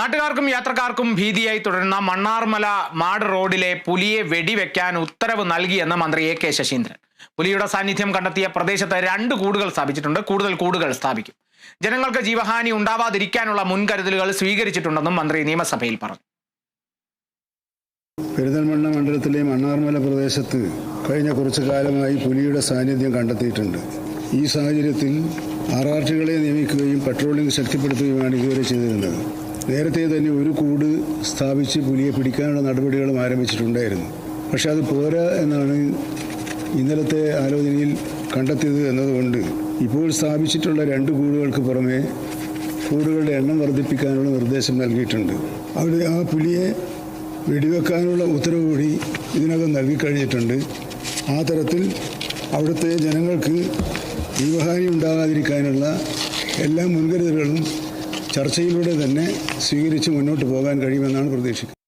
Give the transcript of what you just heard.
നാട്ടുകാർക്കും യാത്രക്കാർക്കും ഭീതിയായി തുടരുന്ന മണ്ണാർമല മാട് റോഡിലെ പുലിയെ വെടിവെക്കാൻ ഉത്തരവ് നൽകിയെന്ന് മന്ത്രി എ കെ ശശീന്ദ്രൻ. പുലിയുടെ സാന്നിധ്യം കണ്ടെത്തിയ പ്രദേശത്ത് രണ്ട് കൂടുകൾ സ്ഥാപിച്ചിട്ടുണ്ട്. കൂടുതൽ കൂടുകൾ സ്ഥാപിക്കും. ജനങ്ങൾക്ക് ജീവഹാനി ഉണ്ടാവാതിരിക്കാനുള്ള മുൻകരുതലുകൾ സ്വീകരിച്ചിട്ടുണ്ടെന്നും മന്ത്രി നിയമസഭയിൽ പറഞ്ഞു. പെരിന്തൽമണ്ണ മണ്ഡലത്തിലെ മണ്ണാർമല പ്രദേശത്ത് കഴിഞ്ഞ കുറച്ചു കാലമായി പുലിയുടെ സാന്നിധ്യം കണ്ടെത്തിയിട്ടുണ്ട്. ഈ സാഹചര്യത്തിൽ ആർ ആർ ടികളെ നിയമിക്കുകയും പട്രോളിംഗ് ശക്തിപ്പെടുത്തുകയുമാണ് ഇതുവരെ ചെയ്തിരുന്നത്. നേരത്തെ തന്നെ ഒരു കൂട് സ്ഥാപിച്ച് പുലിയെ പിടിക്കാനുള്ള നടപടികളും ആരംഭിച്ചിട്ടുണ്ടായിരുന്നു. പക്ഷെ അത് പോരാ എന്നാണ് ഇന്നലത്തെ ആലോചനയിൽ കണ്ടെത്തിയത് എന്നതുകൊണ്ട് ഇപ്പോൾ സ്ഥാപിച്ചിട്ടുള്ള രണ്ട് കൂടുകൾക്ക് പുറമെ കൂടുകളുടെ എണ്ണം വർദ്ധിപ്പിക്കാനുള്ള നിർദ്ദേശം നൽകിയിട്ടുണ്ട്. അവിടെ ആ പുലിയെ വെടിവെക്കാനുള്ള ഉത്തരവ് കൂടി ഇതിനകം നൽകിക്കഴിഞ്ഞിട്ടുണ്ട്. ആ തരത്തിൽ അവിടുത്തെ ജനങ്ങൾക്ക് ജീവഹാനി ഉണ്ടാകാതിരിക്കാനുള്ള എല്ലാ മുൻകരുതലുകളും ചർച്ചയിലൂടെ തന്നെ സ്വീകരിച്ച് മുന്നോട്ട് പോകാൻ കഴിയുമെന്നാണ് പ്രതീക്ഷിക്കുന്നത്.